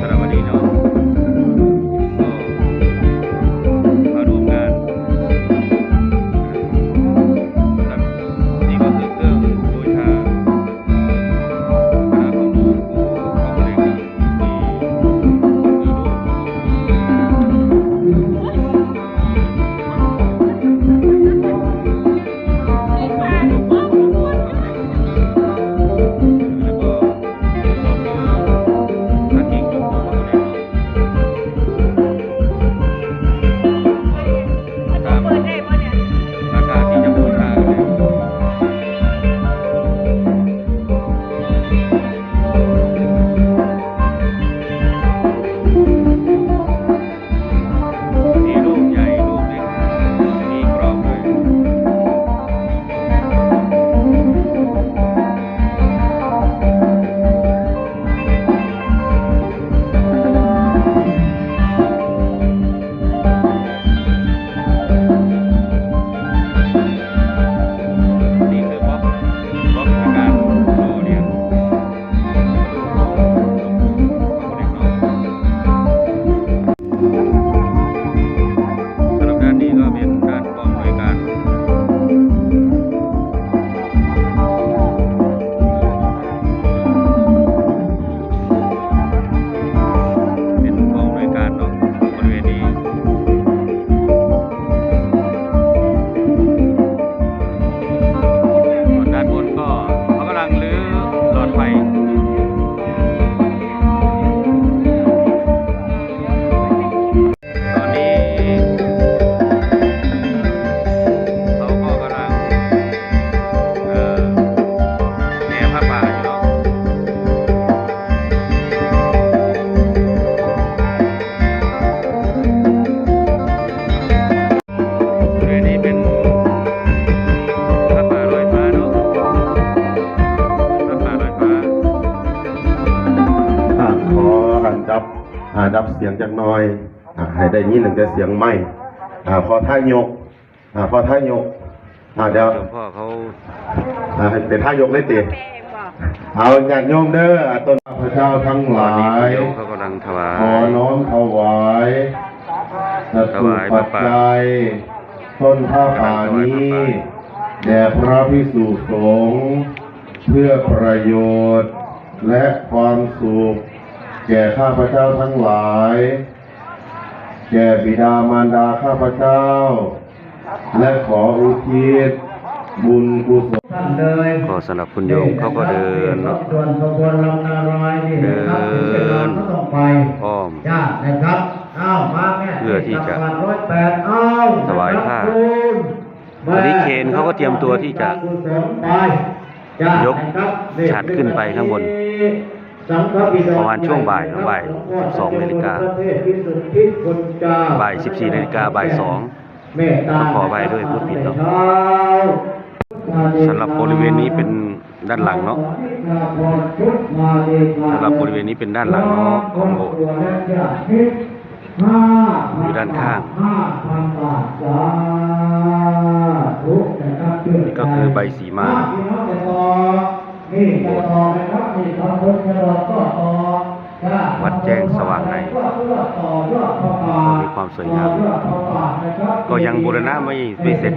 ส เสียงจากหน้อยอ่าให้ได้ยินหนึ่งแต่เสียงไม่อ่าพอท่ายกอ่าพอท่ายกอ่าเดี๋ยวหลวงพ่อเขาอ่าให้เป็นท่ายกได้ตีเอาญาติโยมเด้ออ่าต้นพระเจ้าทั้งหตอนลานี้ยโยมเขากำลังถวายขอน้อมถวายสัถตุวายปัจพระป่าจัยต้นผ้าป่าถวายพระนี้ป่าแด่พระพิสุสงฆ์เพื่อประโยชน์และความสุข แก่ข้าพเจ้าทั้งหลาย แก่บิดามารดาข้าพเจ้า และขออุทิศบุญกุศลท่านเลยก็สำหรับคุณโยมเขาก็เดินเนาะส่วนขบวนลำนารายณ์นี่นะครับเดินที่จะนำเข้าไปอ้อมญาตินะครับอ้าวมาแม่เพื่อที่จะจังหวัดร้อยแปดอ้าวถวายผ้าคุณวันนี้เคนเขาก็เตรียมตัวที่จะไปญาติยกนะครับฉัตรขึ้นไปข้างบนสังฆบิด ประมาณช่วงบ่ายเนอะบ่าย12นาฬิกาประเทศวิสุทธิคุณเจ้าบ่าย 14นาฬิกาบ่ายสองเมตตาขออภัยด้วยพูดผิดเนอะเช้าสำหรับบริเวณนี้เป็นด้านหลังเนาะสำหรับบริเวณนี้เป็นด้านหลังเนาะของโบสถ์อยู่ด้านข้างนี่ก็คือใบสีมา วัดแจ้งสว่างในมีความสวยงาม ก็ยังบูรณะไม่ไม่เสร็จ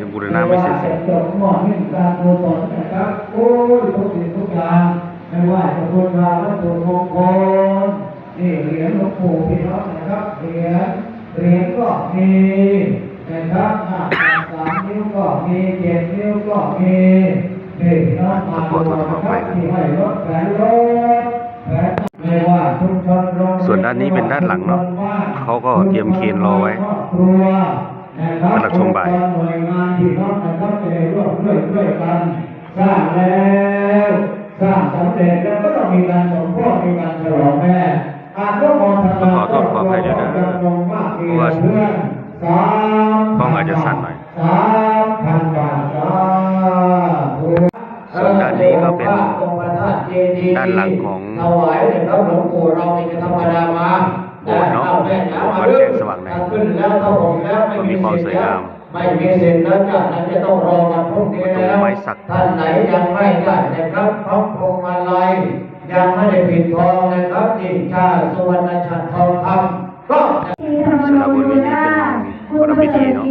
ยังบูรณะไม่เสร็จสิ้นจบหมอนิ่งการกุศลนะครับโอ้ยทุกสิ่งทุกอย่างไม่ว่าจะพุทธาวัตถุมงคลนี่เหรียญหลวงปู่พี่น้องนะครับเหรียญเหรียญก็มีนะครับห้าสาม นิ้วก็มีเจ็ดนิ้วก็มีนี่พี่น้องมาดูนะครับที่ให้รถแผนรถแผนไม่ว่าชุมชนโรงเรียส่วนด้านนี้เป็นด้านหลังเนาะเขาก็เตรียมเคนรอไว้ครอบครัวนะครับสำหรับช่วงบ่ายหน่วยงานที่น้องนะครับจะได้ร่วมด้วยช่วยกันสร้างแล้วสร้างสำเร็จแล้วก็ต้องมีการสมโภชมีการฉลองแม่อาจจะมองทางขอโทษขออภัยด้วยนะจำนงมากมีเพราะว่าเพื่อนสามกล้องอาจจะสั่นหน่อย สามพันบาทสาธุส่วนด้านนี้ก็เป็นด้านหลังของถวายเลยครับหลวงปู่เราเป็นธรรมดามาโบสถ์เนาะวัดแจ้งสว่างในขึ้นแล้วเข้าผมแล้วไม่มีเวามสวยงาไม่มีเสร็จแล้วจากนั้นจะต้องรอวันพรุ่งนี้แล้วท่านไหนยังไม่ได้นะครับพร้อมพงมาลัยยังไม่ได้ปิดทองนะครับดิชาสุวรรณชัดทองคำก็สำหรับวันนี้เป็นพระพิธีเนาะ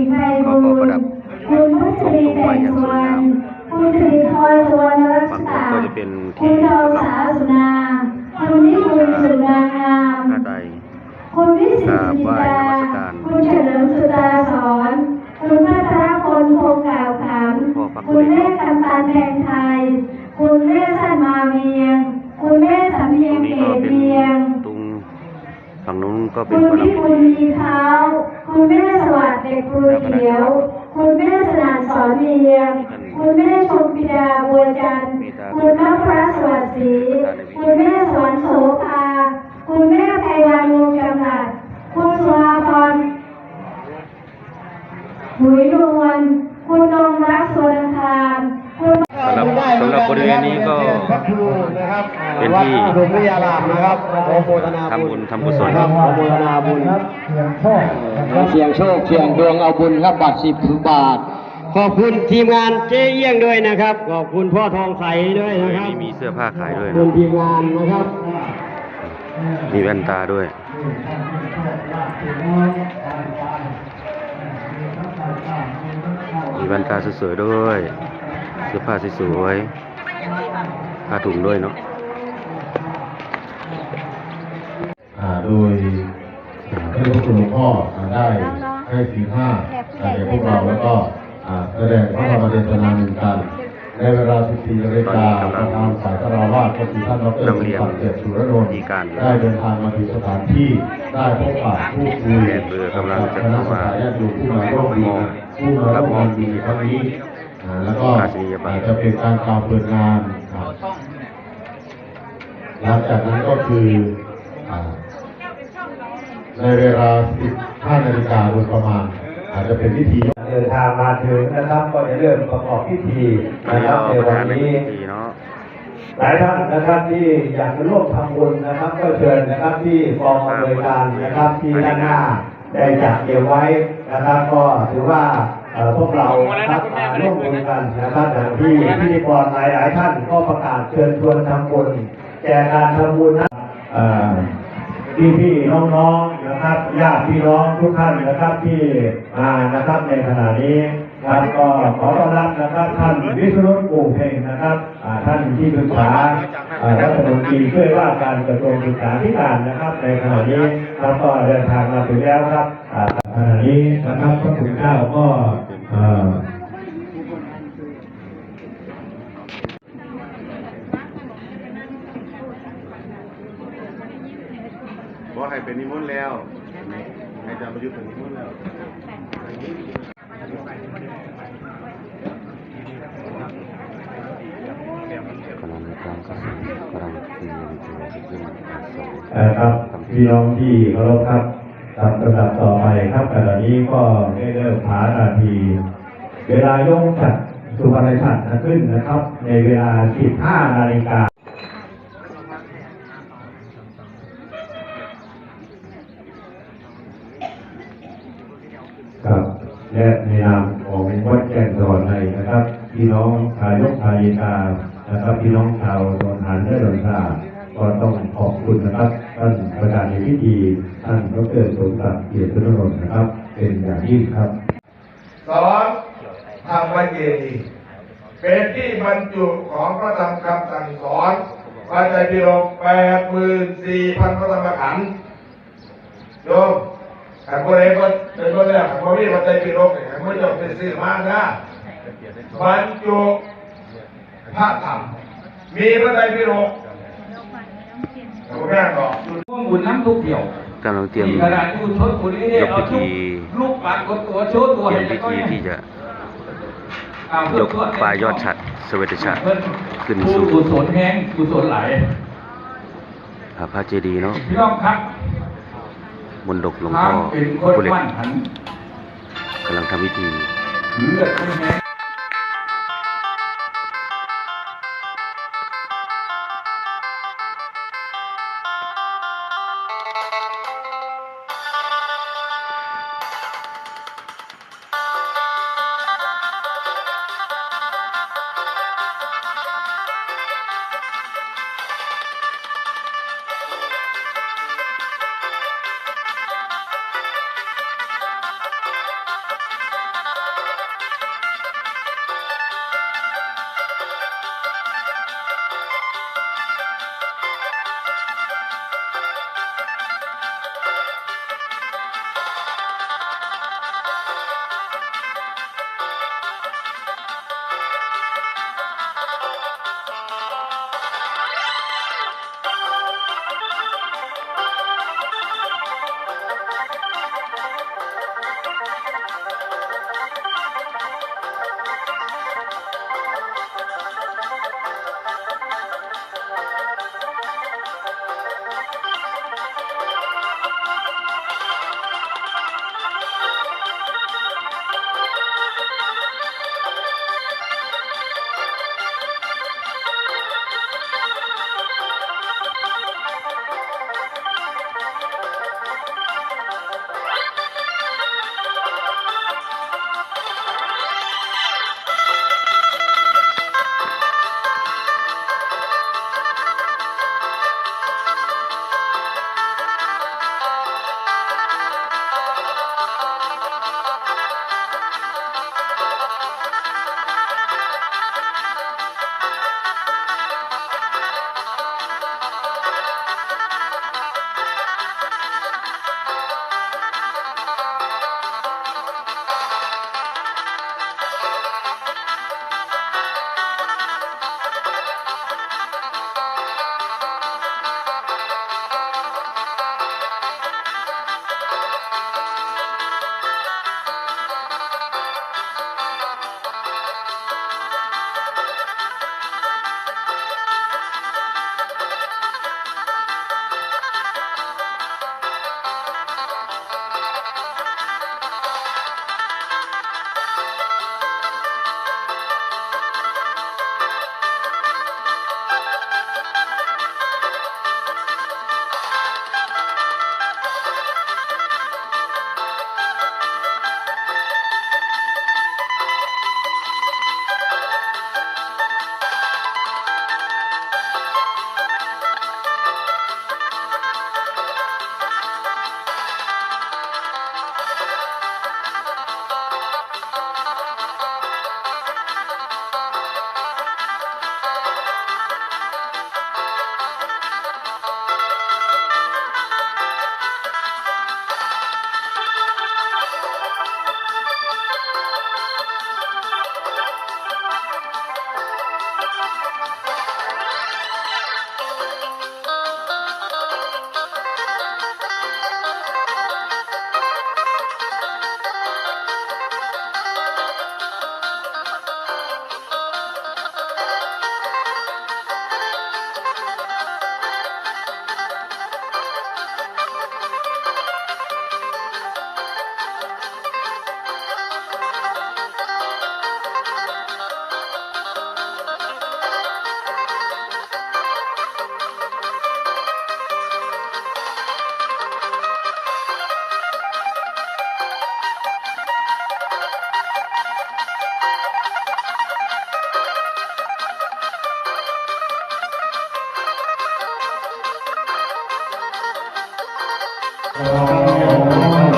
ก็เป็นคุณประดัพิบบูลมีเท้า คุณแม่สวัสดิ์เด็กครูเขียว คุณแม่สนานสอนเมียงคุณแม่ชมพิดาบัวจันทร์คุณนพรัตน์สวัสดิ์ศรีคุณแม่สวนโสภาคุณแม่ไพวันวงศ์จำรัดคุณสุภาพรหุยนวลคุณนงรักสวนคามคุณสำหรับสำหรับบริเวณนี้ก็พระครูนะครับเป็นที่วัดอดุลวิทยารามนะครับขอโมทนาทำบุญทำกุศลนะครับขอโมทนาบุญครับเสียงโชคนะครับเสี่ยงโชคเสี่ยงดวงเอาบุญครับบาทสิบบาท ขอบคุณทีมงานเจ๊เอี้ยงด้วยนะครับ ขอบคุณพ่อทองใสด้วยบรินะเวณครับนี้มีเสื้อผ้าขายด้วยขอบคุนะณทีมงานนะครับ มีแว่นตาด้วยมีแว่นตาสวยๆด้วย เสื้อผ้าสวยๆผ้าถุงด้วยเนาะอ่าโดยอ่าที่พระคุณหลวงพ่ออ่าได้ให้ศีลห้าอ่าแก่พวกเราแล้วก็อ่าแสดงพระธรรมเทศนาหนึ่งกันในเวลา 14นาฬิกาประธานสายคารวาสก็คือท่านดรสมศักดิ์เกียรติสุรนนท์ได้เดินทางมาถึงสถานที่ได้พบปะพูดคุยแขกเรือกำลังจะคณะเข้าสัมาตยาญาติโยมผู้มาร่วมดีผู้มาร่วมงานดีครั้งนี้อ่า แล้วก็ราชินียบัตรอ่าจะเป็นการกล่าวเปิดงานครับหลังจากนั้นก็คืออ่าในเวลา 15 นาฬิกาโดยประมาณ อาจจะเป็นพิธีเดินทางมาถึงนะครับ ก็จะเริ่มประกอบพิธีอันนะนี้ครับเราในประวันธานในนี้พิธีเนาะหลายท่านนะครับที่อยากจะร่วมทำบุญนะครับ ก็เชิญนะครับที่กองอำนวยการนะครับที่ด้านหน้าได้จัดเก็บไว้นะครับ ก็ถือว่าเอ่อ พวกเราครับร่วมบุญกันนะครับอย่างที่พิธีกรหลายๆท่านก็ประกาศเชิญชวนทำบุญแจกการทำบุญนะพี่พี่น้องๆนะครับญาติพี่น้องทุกท่านนะครับที่มานะครับในขณะนี้ครับก็ขอต้อนรับนะครับท่านวิศนุกูเพ่งนะครับท่านที่ปรึกษารัฐมนตรีช่วยว่าการกระทรวงศึกษาธิการนะครับ ในขณะนี้ครับก็เดินทางมาถึงแล้วครับ ขณะนี้นะครับพระคุณเจ้าก็เอ่อว่าให้เป็นนิมนต์แล้วให้จำประยุทธ์เป็นนิมนต์แล้วกำลังกางกระสุนกำลังตีนตัวขึ้นกาสองเอ่อครับพี่น้องที่เคารพครับ ตามลำดับต่อไปครับขณะนี้ก็ได้เริ่มผานาที เวลายกจัดสุวรรณชัดขึ้นนะครับ ในเวลา 15 นาฬิกาครับและในนามของวัดแก่นสอนในนะครับ พี่น้องชายกชายิกานะครับ พี่น้องชาวโดนหานและโดนชาก็ต้องขอบคุณนะครับ ท่านประธานในพิธีท่านดรสมศักดิ์เกียรติสุนนท์นะครับ เป็นอย่างยิ่งครับสองธรรมเจดีเป็นที่บรรจุของพระธรรมคำสั่งสอนพระไตรปิฎกแปดหมื่นสี่พันพระธรรมขันธ์โยมขันโบราณก็เป็นคนแรกขันโบราณพระไตรปิฎกเนี่ยขันโบราณเป็นสื่อมากนะบรรจุพระธรรมมีพระไตรปิฎกขันโบราณบอกร่วม บุญน้ำทุกเดี่ยวกำลังเตรียมที่กระดาษยูชดบุญนี้เนี่ยยกเอาพิทุกธีลูกปากกดตัวโชดตัวเตรียให้มพิจะธีที่จะเอายเพื่อกปลายยอดฉัดสเวตฉัตรเพิ่นขึ้นผู้สู่กุศลแห้งกุศลไหลพระเจดีย์เนาะพี่น้องครับมนดกหลวงทาพ่งอเป็นคนผู้เหล็กมั่นหันกำลังทำพิธีเลือดไม่แห้ง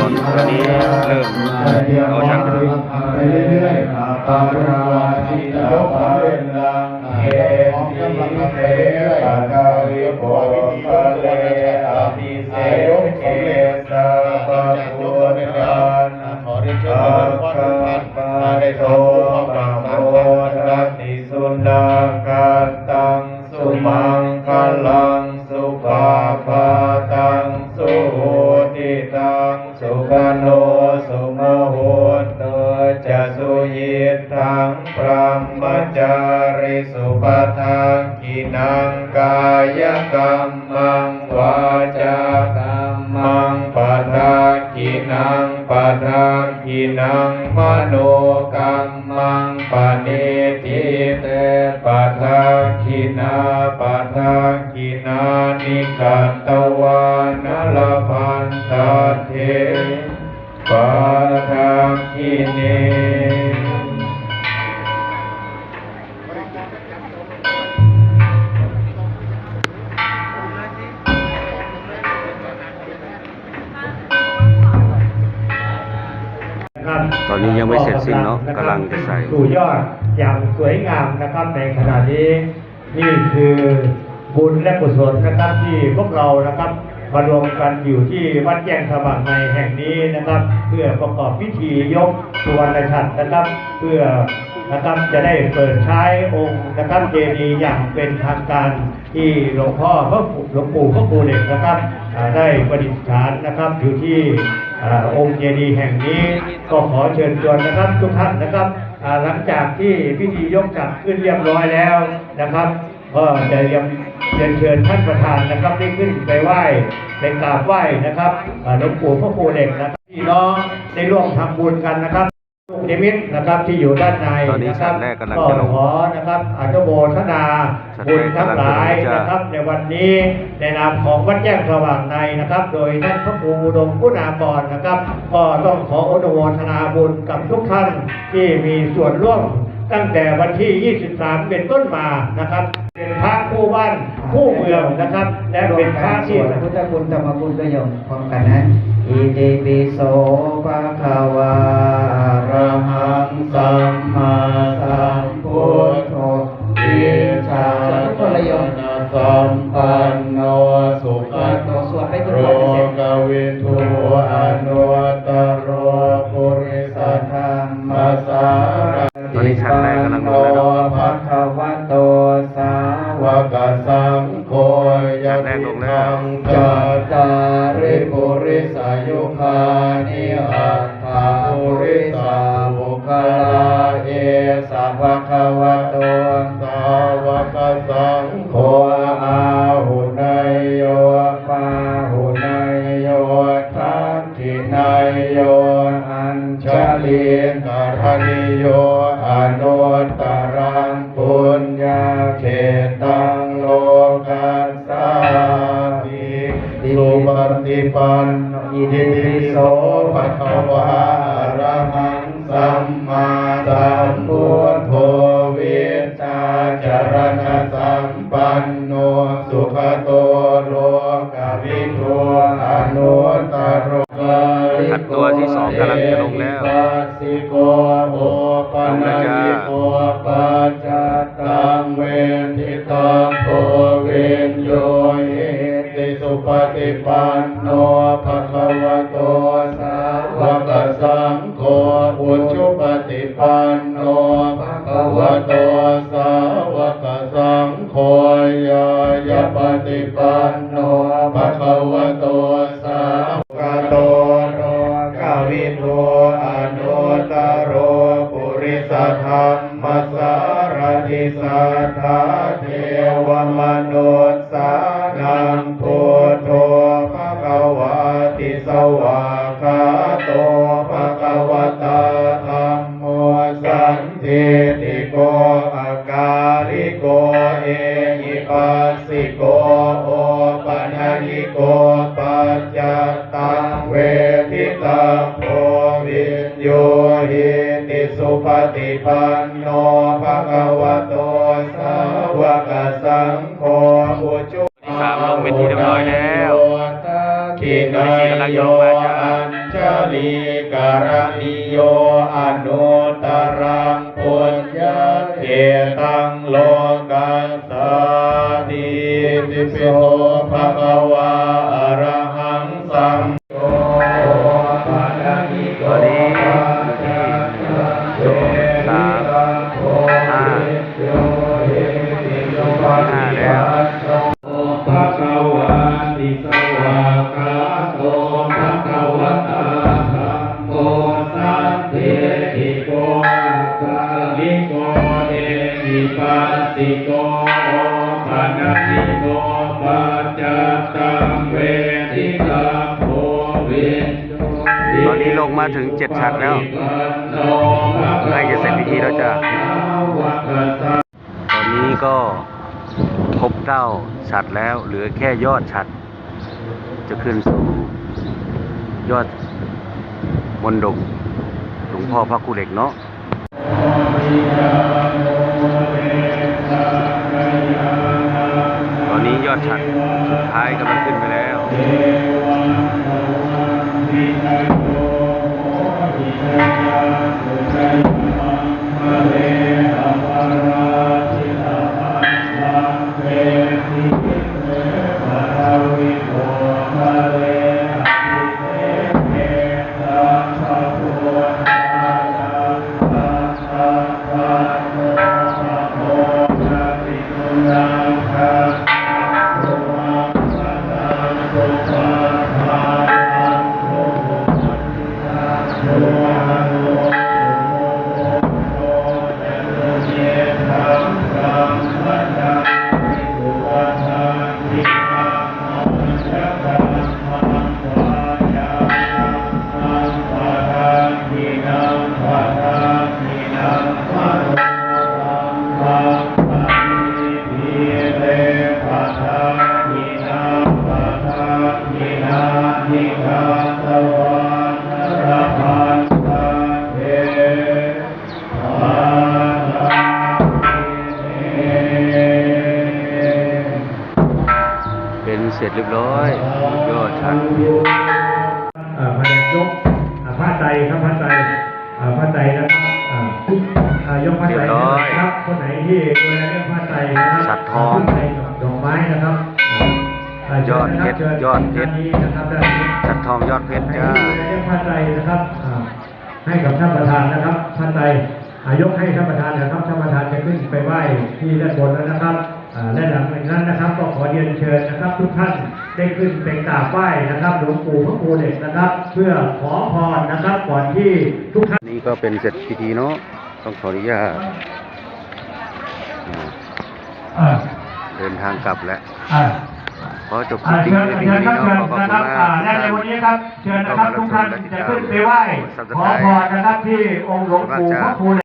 ตอนนี้เริ่มเอาช่างไปเรื่อยๆตามเวลาที่จะยกสำเร็จลังเฮติเสปะกาวิโภปะเลอภิเสยเกสะปะปุณณานขอเรียนเชิญพระพุทธปาได้โต งวาจากรรมังปะทากินังปะทากินังมโนกรรมังปะเนติเตปะทากินาปะทากินานิกัตตวานลพันตเทปะทากิเน อนนี้ยังไม่เสร็จสิ้นเนอะกำลังจะใส่สู่ยอดอย่างสวยงามนะครับในขณะนี้ นี่คือบุญและกุศลนะครับที่พวกเรานะครับมารวมกันอยู่ที่วัดแจ้งสว่างในแห่งนี้นะครับ เพื่อประกอบพิธียกสุวรรณฉัตรนะครับ เพื่อนะครับจะได้เปิดใช้องค์นะครับเจดีย์อย่างเป็นทางการที่หลวงพ่อพระหลวงปู่พระปู่เด็กนะครับได้ประดิษฐานนะครับอยู่ที่ องค์เจดีย์แห่งนี้ก็ขอเชิญชวนนะครับทุกท่านนะครับหลังจากที่พิธียกจักรขึ้นเรียบร้อยแล้วนะครับก็จะเรียนเรียนเชิญท่านประธานนะครับได้ขึ้นไปไหว้ไปกราบไหว้นะครับหลวงปู่พระปู่เหล็กนะครับพี่น้องได้ร่วมทำบุญกันนะครับ นิมิตนะครับที่อยู่ด้านในตอนนี้นะคชั้รันบแรกกำลังก็จะลงขอนะครับอนุโมทนาชั้นบุญแรกทั้งกำลังหจะลงลายจ้ะนะครับ ในวันนี้ในนามของวัดแจ้งสว่างในนะครับ โดยท่านพระครูอุดมคุณากรนะครับ ก็ต้องขออนุโมทนาบุญกับทุกท่านที่มีส่วนร่วมตั้งแต่วันที่ 23 เป็นต้นมานะครับ เป็นพระผู้บ้านผู้เมืองนะครับ และเป็นพระที่สวดพุทธคุณธรรมคุณประโยชน์พร้อมกันนะ อิติปิโสภะคะวาอะระหังสัมมาสัมพุทโธอิชาทุกคนเลยโยมสัมปันโนสุขโตสวดไปจนโรกว่าจะเสร็จกวิทูอนุตโร ฏิปันโนอิติปิโสภะคะวะอะระหังสัมมาสัมพุทโธวิชาจารณะสัมปันโนสุขโตโลกวิทูอนุตตรขัดตัวที่สองกำลังจะลงแล้วปัสสิโกโอปัญญิโกปัจ ปฏิปันโนภะคะวะโตสาวกสังโฆอุชุปฏิปันโนภะคะวะโตสาวกสัติปันโนภะคะวะโตสาวกโตโรกาวิโทอนุตตโรปุริสธรรมสารติสัทธา โยอัญชลีการณิโยอนุ ปัสสิโกปะนะหิโกปัจจตังเวทิตังโพวินตอนนี้ลงมาถึงเจ็ดฉัดแล้วใกล้จะเสร็จพิธีแล้วจ้ะตอนนี้ก็ครบเก้าฉัดแล้ว เหลือแค่ยอดฉัด จะขึ้นสู่ยอดมนดกหลวงพ่อพระคูเหล็กเนาะ อดฉัดสุดท้ายกำลังขึ้นไปแล้ว เป็ ใจนะครับสัตว์ทองผ้าใจกับดอกไม้นะครับายอดเพชรชิญยอดเพชรด้านนี้นะครับด้านนี้ฉัดทองยอดเพชรจ้าใคดูแลเรื่องผ้าใจนะครับอ่าให้กับท่านประธานนะครับผ้าใจอายกให้ท่านประธานนะครับท่านประธานจะขึ้นไปไหว้ที่ด้านบนแล้วนะครับอ่าและหลังจากนั้นนะครับ ก็ขอเรียนเชิญนะครับ ทุกท่านได้ขึ้นไปกราบไหว้นะครับหลวงปู่พระครูเด็กนะครับ เพื่อขอพรนะครับก่อนที่ทุกท่านนี่ก็เป็นเสร็จพิธีเนาะต้องขออนุญาตอ่า เดินทางกลับแล้วขอจบคลิปอ่านี้เชิญในเพียงเชิญเท่าครันี้บเนาะเชิญขอบนะคุณครับมากอ่าและในวันนี้ครับ เชิญนะครับทุกท่านจะขึ้นไปไหว้ขอพรนะครับที่องค์หลวงปู่พระครู